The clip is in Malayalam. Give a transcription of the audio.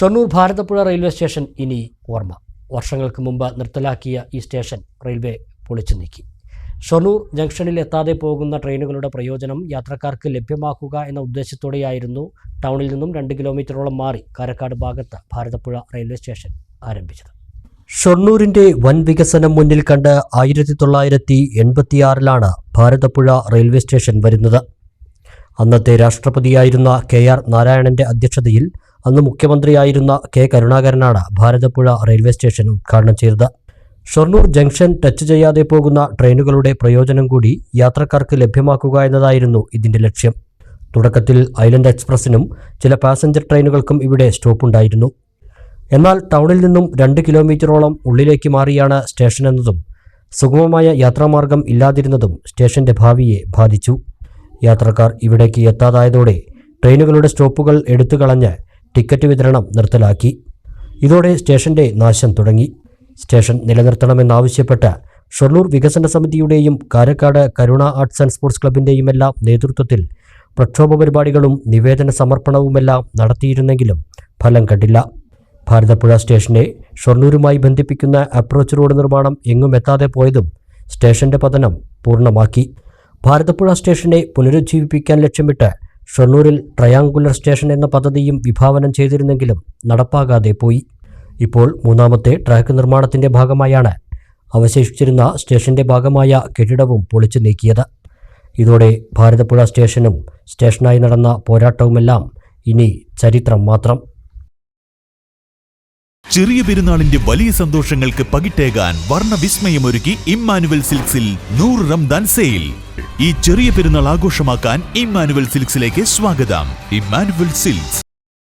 ഷൊർണൂർ ഭാരതപ്പുഴ റെയിൽവേ സ്റ്റേഷൻ ഇനി ഓർമ്മ. വർഷങ്ങൾക്ക് മുമ്പ് നിർത്തലാക്കിയ ഈ സ്റ്റേഷൻ റെയിൽവേ പൊളിച്ചു നീക്കി. ഷൊർണൂർ ജംഗ്ഷനിൽ എത്താതെ പോകുന്ന ട്രെയിനുകളുടെ പ്രയോജനം യാത്രക്കാർക്ക് ലഭ്യമാക്കുക എന്ന ഉദ്ദേശത്തോടെയായിരുന്നു ടൗണിൽ നിന്നും രണ്ട് കിലോമീറ്ററോളം മാറി കാരക്കാട് ഭാഗത്ത് ഭാരതപ്പുഴ റെയിൽവേ സ്റ്റേഷൻ ആരംഭിച്ചത്. ഷൊർണൂരിന്റെ വൻ വികസനം മുന്നിൽ കണ്ട് ആയിരത്തി തൊള്ളായിരത്തി എൺപത്തിയാറിലാണ് ഭാരതപ്പുഴ റെയിൽവേ സ്റ്റേഷൻ വരുന്നത്. അന്നത്തെ രാഷ്ട്രപതിയായിരുന്ന കെ ആർ നാരായണന്റെ അധ്യക്ഷതയിൽ അന്ന് മുഖ്യമന്ത്രിയായിരുന്ന കെ കരുണാകരനാണ് ഭാരതപ്പുഴ റെയിൽവേ സ്റ്റേഷൻ ഉദ്ഘാടനം ചെയ്തത്. ഷൊർണൂർ ജംഗ്ഷൻ ടച്ച് ചെയ്യാതെ പോകുന്ന ട്രെയിനുകളുടെ പ്രയോജനം കൂടി യാത്രക്കാർക്ക് ലഭ്യമാക്കുക എന്നതായിരുന്നു ഇതിന്റെ ലക്ഷ്യം. തുടക്കത്തിൽ ഐലൻഡ് എക്സ്പ്രസിനും ചില പാസഞ്ചർ ട്രെയിനുകൾക്കും ഇവിടെ സ്റ്റോപ്പുണ്ടായിരുന്നു എന്നാൽ ടൗണിൽ നിന്നും രണ്ട് കിലോമീറ്ററോളം ഉള്ളിലേക്ക് മാറിയാണ് സ്റ്റേഷൻ എന്നതും സുഗമമായ യാത്രാമാർഗം ഇല്ലാതിരുന്നതും സ്റ്റേഷന്റെ ഭാവിയെ ബാധിച്ചു. യാത്രക്കാർ ഇവിടേക്ക് എത്താതായതോടെ ട്രെയിനുകളുടെ സ്റ്റോപ്പുകൾ എടുത്തു കളഞ്ഞ് ടിക്കറ്റ് വിതരണം നിർത്തലാക്കി. ഇതോടെ സ്റ്റേഷന്റെ നാശം തുടങ്ങി. സ്റ്റേഷൻ നിലനിർത്തണമെന്നാവശ്യപ്പെട്ട് ഷൊർണൂർ വികസന സമിതിയുടെയും Karakkad Karuna arts and sports ക്ലബിന്റെയും എല്ലാം നേതൃത്വത്തിൽ പ്രക്ഷോഭ പരിപാടികളും നിവേദന സമർപ്പണവുമെല്ലാം നടത്തിയിരുന്നെങ്കിലും ഫലം കണ്ടില്ല. ഭാരതപ്പുഴ സ്റ്റേഷനെ ഷൊർണൂരുമായി ബന്ധിപ്പിക്കുന്ന അപ്രോച്ച് റോഡ് നിർമ്മാണം എങ്ങും എത്താതെ പോയതും സ്റ്റേഷന്റെ പതനം പൂർണമാക്കി. ഭാരതപ്പുഴ സ്റ്റേഷനെ പുനരുജ്ജീവിപ്പിക്കാൻ ലക്ഷ്യമിട്ട് ഷൊർണൂരിൽ ട്രയാങ്കുലർ സ്റ്റേഷൻ എന്ന പദ്ധതിയും വിഭാവനം ചെയ്തിരുന്നെങ്കിലും നടപ്പാകാതെ പോയി. ഇപ്പോൾ മൂന്നാമത്തെ ട്രാക്ക് നിർമ്മാണത്തിന്റെ ഭാഗമായാണ് അവശേഷിച്ചിരുന്ന സ്റ്റേഷന്റെ ഭാഗമായ കെട്ടിടവും പൊളിച്ചു നീക്കിയത്. ഇതോടെ ഭാരതപ്പുഴ സ്റ്റേഷനും സ്റ്റേഷനായി നടന്ന പോരാട്ടവുമെല്ലാം ഇനി ചരിത്രം മാത്രം. ചെറിയ പെരുന്നാളിന്റെ വലിയ സന്തോഷങ്ങൾക്ക് പകിട്ടേകാൻ വർണ വിസ്മയമൊരുക്കി ഇമ്മാനുവൽ സിൽക്സിൽ നൂറ് റംദാൻ സെയിൽ. ഈ ചെറിയ പെരുന്നാൾ ആഘോഷമാക്കാൻ ഇമ്മാനുവൽ സിൽക്സിലേക്ക് സ്വാഗതം. Immanuel silks.